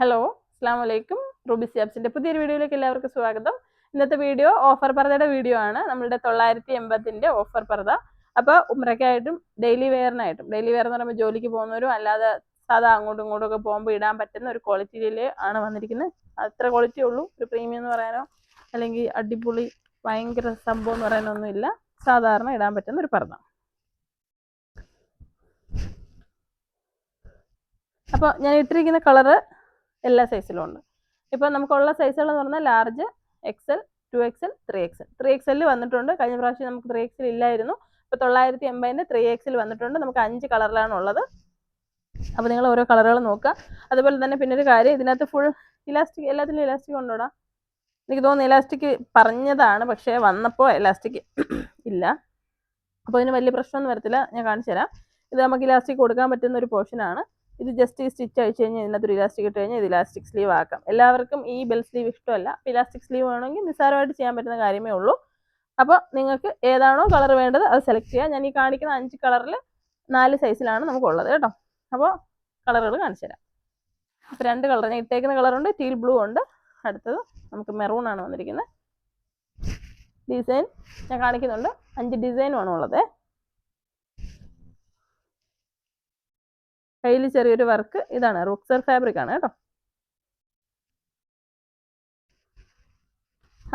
Hello അസ്സാം വലൈക്കും Ruby സിയാബ്സിന്റെ പുതിയൊരു വീഡിയോയിലേക്ക് എല്ലാവർക്കും സ്വാഗതം. ഇന്നത്തെ വീഡിയോ ഓഫർ പർദയുടെ വീഡിയോ ആണ്. നമ്മളുടെ തൊള്ളായിരത്തി എൺപതിന്റെ ഓഫർ പർദ അപ്പോൾ ഉമ്രയ്ക്കായിട്ടും ഡെയിലി വെയറിനായിട്ടും ഡെയിലി വെയർ എന്ന് പറയുമ്പോൾ ജോലിക്ക് പോകുന്നവരും അല്ലാതെ സാധാ അങ്ങോട്ടും ഇങ്ങോട്ടും ഒക്കെ പോകുമ്പോൾ ഇടാൻ പറ്റുന്ന ഒരു ക്വാളിറ്റിയിൽ ആണ് വന്നിരിക്കുന്നത്. അത്ര ക്വാളിറ്റി ഉള്ളൂ. ഒരു പ്രീമിയം എന്ന് പറയാനോ അല്ലെങ്കിൽ അടിപൊളി ഭയങ്കര സംഭവം എന്ന് പറയാനൊന്നുമില്ല. സാധാരണ ഇടാൻ പറ്റുന്ന ഒരു പർദ്ദ. അപ്പോൾ ഞാൻ ഇട്ടിരിക്കുന്ന കളറ് എല്ലാ സൈസിലും ഉണ്ട്. ഇപ്പോൾ നമുക്കുള്ള സൈസുകൾ എന്ന് പറഞ്ഞാൽ large XL two XL three XL three എക്സലിൽ വന്നിട്ടുണ്ട്. കഴിഞ്ഞ പ്രാവശ്യം നമുക്ക് ത്രീ എക്സൽ ഇല്ലായിരുന്നു. ഇപ്പോൾ തൊള്ളായിരത്തി എൺപതിന്റെ ത്രീ എക്സിൽ വന്നിട്ടുണ്ട്. നമുക്ക് അഞ്ച് കളറിലാണ് ഉള്ളത്. അപ്പോൾ നിങ്ങൾ ഓരോ കളറുകൾ നോക്കുക. അതുപോലെ തന്നെ പിന്നെ ഒരു കാര്യം ഇതിനകത്ത് ഫുൾ ഇലാസ്റ്റിക് എല്ലാത്തിലും ഇലാസ്റ്റിക് കൊണ്ടുവിടാം എനിക്ക് തോന്നുന്നു ഇലാസ്റ്റിക് പറഞ്ഞതാണ് പക്ഷേ വന്നപ്പോൾ ഇലാസ്റ്റിക് ഇല്ല. അപ്പോൾ ഇതിന് വലിയ പ്രശ്നമൊന്നും വരത്തില്ല. ഞാൻ കാണിച്ചു തരാം. ഇത് നമുക്ക് ഇലാസ്റ്റിക് കൊടുക്കാൻ പറ്റുന്ന ഒരു പോർഷനാണ് ഇത് ജസ്റ്റ് ഈ സ്റ്റിച്ച് അഴിച്ചു കഴിഞ്ഞാൽ ഇതിനകത്ത് ഒരു ഇലാസ്റ്റിക് ഇട്ട് കഴിഞ്ഞാൽ ഇത് ഇലാസ്റ്റിക് സ്ലീവ് ആക്കാം. എല്ലാവർക്കും ഈ ബെൽ സ്ലീവ് ഇഷ്ടമല്ല. അപ്പോൾ ഇലാസ്റ്റിക് സ്ലീവ് വേണമെങ്കിൽ നിസ്സാരമായിട്ട് ചെയ്യാൻ പറ്റുന്ന കാര്യമേ ഉള്ളൂ. അപ്പോൾ നിങ്ങൾക്ക് ഏതാണോ കളർ വേണ്ടത് അത് സെലക്ട് ചെയ്യുക ഞാൻ ഈ കാണിക്കുന്ന അഞ്ച് കളറിൽ നാല് സൈസിലാണ് നമുക്കുള്ളത് കേട്ടോ. അപ്പോൾ കളറുകൾ കാണിച്ചു തരാം. അപ്പോൾ രണ്ട് കളർ ഞാൻ ഇട്ടേക്കുന്ന കളറുണ്ട് ടീൽ ബ്ലൂ ഉണ്ട്. അടുത്തത് നമുക്ക് മെറൂൺ ആണ് വന്നിരിക്കുന്നത്. ഡിസൈൻ ഞാൻ കാണിക്കുന്നുണ്ട്. അഞ്ച് ഡിസൈനുമാണ് ഉള്ളത്. കയ്യിൽ ചെറിയൊരു വർക്ക് ഇതാണ്. റോക്സർ ഫാബ്രിക് ആണ് കേട്ടോ.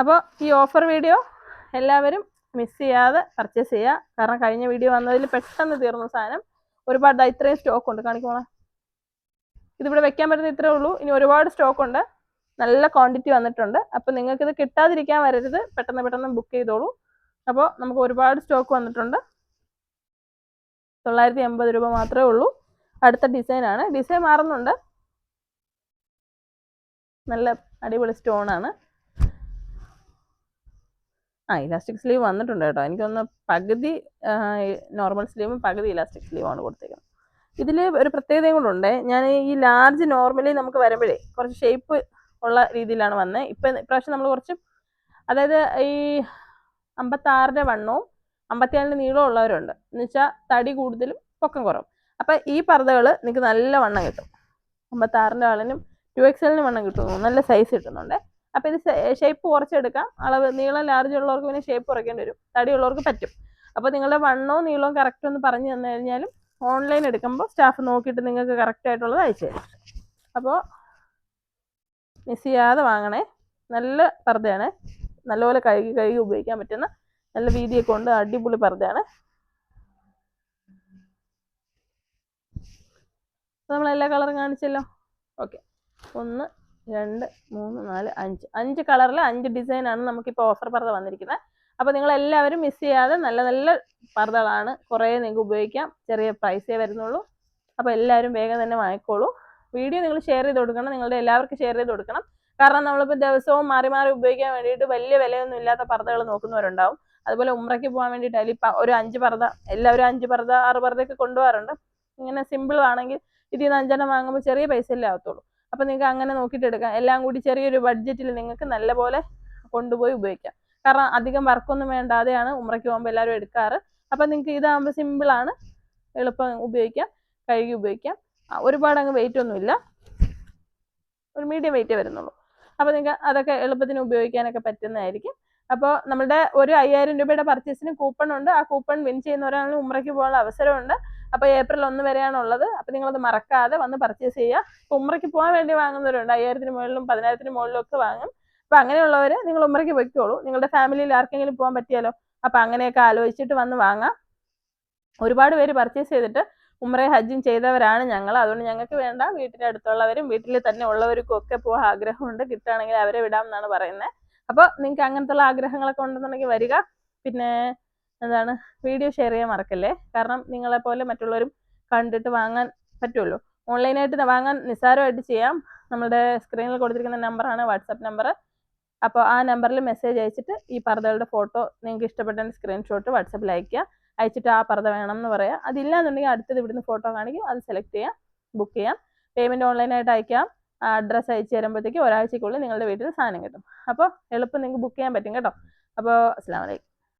അപ്പോൾ ഈ ഓഫർ വീഡിയോ എല്ലാവരും മിസ് ചെയ്യാതെ പർച്ചേസ് ചെയ്യുക. കാരണം കഴിഞ്ഞ വീഡിയോ വന്നതിൽ പെട്ടെന്ന് തീർന്ന സാധനം ഒരുപാട് ഇത്രയും സ്റ്റോക്ക് ഉണ്ട്. കാണിക്കോളാം ഇതിവിടെ വെക്കാൻ പറ്റുന്ന ഇത്രേ ഉള്ളൂ. ഇനി ഒരുപാട് സ്റ്റോക്ക് ഉണ്ട്. നല്ല ക്വാണ്ടിറ്റി വന്നിട്ടുണ്ട്. അപ്പോൾ നിങ്ങൾക്ക് ഇത് കിട്ടാതിരിക്കാൻ വരരുത്. പെട്ടെന്ന് പെട്ടെന്ന് ബുക്ക് ചെയ്തോളൂ. അപ്പോൾ നമുക്ക് ഒരുപാട് സ്റ്റോക്ക് വന്നിട്ടുണ്ട്. തൊള്ളായിരത്തി എൺപത് രൂപ മാത്രമേ ഉള്ളൂ. അടുത്ത ഡിസൈൻ ആണ്. ഡിസൈൻ മാറുന്നുണ്ട്. നല്ല അടിപൊളി സ്റ്റോൺ ആണ്. ആ ഇലാസ്റ്റിക് സ്ലീവ് വന്നിട്ടുണ്ട് കേട്ടോ. എനിക്കൊന്ന് പകുതി നോർമൽ സ്ലീവും പകുതി ഇലാസ്റ്റിക് സ്ലീവാണ് കൊടുത്തേക്കുന്നത്. ഇതിൽ ഒരു പ്രത്യേകതയും കൂടെ ഉണ്ട്. ഞാൻ ഈ ലാർജ് നോർമലി നമുക്ക് വരുമ്പോഴേ കുറച്ച് ഷേപ്പ് ഉള്ള രീതിയിലാണ് വന്നത് ഇപ്പം ഇപ്രാവശ്യം നമ്മൾ കുറച്ച് അതായത് ഈ അമ്പത്താറിന്റെ വണ്ണവും അമ്പത്തിയാലിന്റെ നീളവും ഉള്ളവരുണ്ട്. എന്നുവെച്ചാൽ തടി കൂടുതലും പൊക്കം കുറവും. അപ്പം ഈ പർദ്ദകൾ നിങ്ങൾക്ക് നല്ല വണ്ണം കിട്ടും. അമ്പത്താറിന്റെ ആളിനും ടു എക്സലിന് വണ്ണം കിട്ടുന്നു നല്ല സൈസ് കിട്ടുന്നുണ്ട്. അപ്പം ഇത് ഷേപ്പ് കുറച്ചെടുക്കാം. അളവ് നീളം ലാർജ് ഉള്ളവർക്ക് പിന്നെ ഷേപ്പ് കുറയ്ക്കേണ്ടി വരും. തടി ഉള്ളവർക്ക് പറ്റും. അപ്പോൾ നിങ്ങളുടെ വണ്ണവും നീളവും കറക്റ്റ് ഒന്ന് പറഞ്ഞു തന്നു കഴിഞ്ഞാലും ഓൺലൈൻ എടുക്കുമ്പോൾ സ്റ്റാഫ് നോക്കിയിട്ട് നിങ്ങൾക്ക് കറക്റ്റ് ആയിട്ടുള്ളത് അയച്ചു തരും. അപ്പോൾ മിസ് ചെയ്യാതെ വാങ്ങണേ. നല്ല പർദ്ദയാണ്. നല്ലപോലെ കഴുകി കഴുകി ഉപയോഗിക്കാൻ പറ്റുന്ന നല്ല വീതിയൊക്കെ ഉണ്ട്. അടിപൊളി പർദ്ദയാണ്. നമ്മൾ എല്ലാ കളറും കാണിച്ചല്ലോ. ഓക്കെ ഒന്ന് രണ്ട് മൂന്ന് നാല് അഞ്ച്. അഞ്ച് കളറിൽ അഞ്ച് ഡിസൈനാണ് നമുക്കിപ്പോൾ ഓഫർ പർദ്ദ വന്നിരിക്കുന്നത് അപ്പോൾ നിങ്ങൾ എല്ലാവരും മിസ് ചെയ്യാതെ നല്ല നല്ല പർദ്ദകളാണ് കുറേ നിങ്ങൾക്ക് ഉപയോഗിക്കാം. ചെറിയ പ്രൈസേ വരുന്നുള്ളൂ. അപ്പോൾ എല്ലാവരും വേഗം തന്നെ വാങ്ങിക്കോളൂ. വീഡിയോ നിങ്ങൾ ഷെയർ ചെയ്ത് കൊടുക്കണം. നിങ്ങളുടെ എല്ലാവർക്കും ഷെയർ ചെയ്ത് കൊടുക്കണം. കാരണം നമ്മളിപ്പോൾ ദിവസവും മാറി മാറി ഉപയോഗിക്കാൻ വേണ്ടിയിട്ട് വലിയ വിലയൊന്നും ഇല്ലാത്ത പർദ്ദകൾ നോക്കുന്നവരുണ്ടാവും. അതുപോലെ ഉമ്രയ്ക്ക് പോകാൻ വേണ്ടിയിട്ടായാലും ഇപ്പം ഒരു അഞ്ച് പർദ്ദ എല്ലാവരും അഞ്ച് പർദ്ദ ആറ് പർദ്ദയൊക്കെ കൊണ്ടുപോകാറുണ്ട്. ഇങ്ങനെ സിമ്പിൾ ആണെങ്കിൽ ഇതിൽ നിന്ന് അഞ്ചെണ്ണം വാങ്ങുമ്പോൾ ചെറിയ പൈസയല്ലേ ആവത്തുള്ളൂ. അപ്പോൾ നിങ്ങൾക്ക് അങ്ങനെ നോക്കിയിട്ട് എടുക്കാം. എല്ലാം കൂടി ചെറിയൊരു ബഡ്ജറ്റിൽ നിങ്ങൾക്ക് നല്ലപോലെ കൊണ്ടുപോയി ഉപയോഗിക്കാം. കാരണം അധികം വർക്കൊന്നും വേണ്ടാതെയാണ് ഉമ്രയ്ക്ക് പോകുമ്പോൾ എല്ലാവരും എടുക്കാറ്. അപ്പോൾ നിങ്ങൾക്ക് ഇതാകുമ്പോൾ സിമ്പിളാണ് എളുപ്പം ഉപയോഗിക്കാം. കഴുകി ഉപയോഗിക്കാം. ഒരുപാട് അങ്ങ് വെയിറ്റ് ഒന്നുമില്ല ഒരു മീഡിയം വെയിറ്റ് വരുന്നുള്ളൂ. അപ്പോൾ നിങ്ങൾക്ക് അതൊക്കെ എളുപ്പത്തിന് ഉപയോഗിക്കാനൊക്കെ പറ്റുന്നതായിരിക്കും. അപ്പോൾ നമ്മുടെ ഒരു അയ്യായിരം രൂപയുടെ പർച്ചേസിന് കൂപ്പൺ ഉണ്ട്. ആ കൂപ്പൺ വിൻ ചെയ്യുന്നവരാണെങ്കിൽ ഉമ്രയ്ക്ക് പോകാനുള്ള അവസരമുണ്ട്. അപ്പോൾ ഏപ്രിൽ ഒന്ന് വരെയാണുള്ളത്. അപ്പോൾ അത് മറക്കാതെ വന്ന് പർച്ചേസ് ചെയ്യുക. ഇപ്പോൾ ഉമ്രയ്ക്ക് പോകാൻ വേണ്ടി വാങ്ങുന്നവരുണ്ട്. അയ്യായിരത്തിന് മുകളിലും പതിനായിരത്തിന് മുകളിലും ഒക്കെ വാങ്ങും. അപ്പോൾ അങ്ങനെയുള്ളവർ നിങ്ങൾ ഉമ്രയ്ക്ക് പൊയ്ക്കോളൂ. നിങ്ങളുടെ ഫാമിലിയിൽ ആർക്കെങ്കിലും പോകാൻ പറ്റിയാലോ? അപ്പോൾ അങ്ങനെയൊക്കെ ആലോചിച്ചിട്ട് വന്ന് വാങ്ങാം. ഒരുപാട് പേര് പർച്ചേസ് ചെയ്തിട്ട് ഉമ്രയും ഹജ്ജും ചെയ്തവരാണ് ഞങ്ങൾ അതുകൊണ്ട് ഞങ്ങൾക്ക് വേണ്ട. വീട്ടിന്റെ അടുത്തുള്ളവരും വീട്ടിൽ തന്നെ ഉള്ളവർക്കും ഒക്കെ പോകാൻ ആഗ്രഹമുണ്ട്. കിട്ടുകയാണെങ്കിൽ അവരെ വിടാം എന്നാണ് പറയുന്നത്. അപ്പോൾ നിങ്ങൾക്ക് അങ്ങനത്തെ ആഗ്രഹങ്ങളൊക്കെ ഉണ്ടെന്നുണ്ടെങ്കിൽ വരിക. പിന്നെ എന്താണ് വീഡിയോ ഷെയർ ചെയ്യാൻ മറക്കല്ലേ? കാരണം നിങ്ങളെപ്പോലെ മറ്റുള്ളവരും കണ്ടിട്ട് വാങ്ങാൻ പറ്റുമല്ലോ ഓൺലൈനായിട്ട് വാങ്ങാൻ നിസ്സാരമായിട്ട് ചെയ്യാം. നമ്മുടെ സ്ക്രീനിൽ കൊടുത്തിരിക്കുന്ന നമ്പറാണ് വാട്സപ്പ് നമ്പർ അപ്പോൾ ആ നമ്പറിൽ മെസ്സേജ് അയച്ചിട്ട് ഈ പർദ്ദകളുടെ ഫോട്ടോ നിങ്ങൾക്ക് ഇഷ്ടപ്പെട്ട സ്ക്രീൻഷോട്ട് വാട്സപ്പിൽ അയയ്ക്കുക. അയച്ചിട്ട് ആ പർദ്ദ വേണം എന്ന് പറയാം. അതില്ലാന്നുണ്ടെങ്കിൽ അടുത്തത് ഇവിടുന്ന് ഫോട്ടോ കാണിക്കും. അത് സെലക്ട് ചെയ്യാം ബുക്ക് ചെയ്യാം. പേയ്മെന്റ് ഓൺലൈനായിട്ട് അയക്കാം അഡ്രസ്സ് അയച്ചു തരുമ്പോഴത്തേക്ക് ഒരാഴ്ചക്കുള്ളിൽ നിങ്ങളുടെ വീട്ടിൽ സാധനം കിട്ടും. അപ്പോൾ എളുപ്പം നിങ്ങൾക്ക് ബുക്ക് ചെയ്യാൻ പറ്റും കേട്ടോ. അപ്പോൾ അസ്സാം വലൈക്കും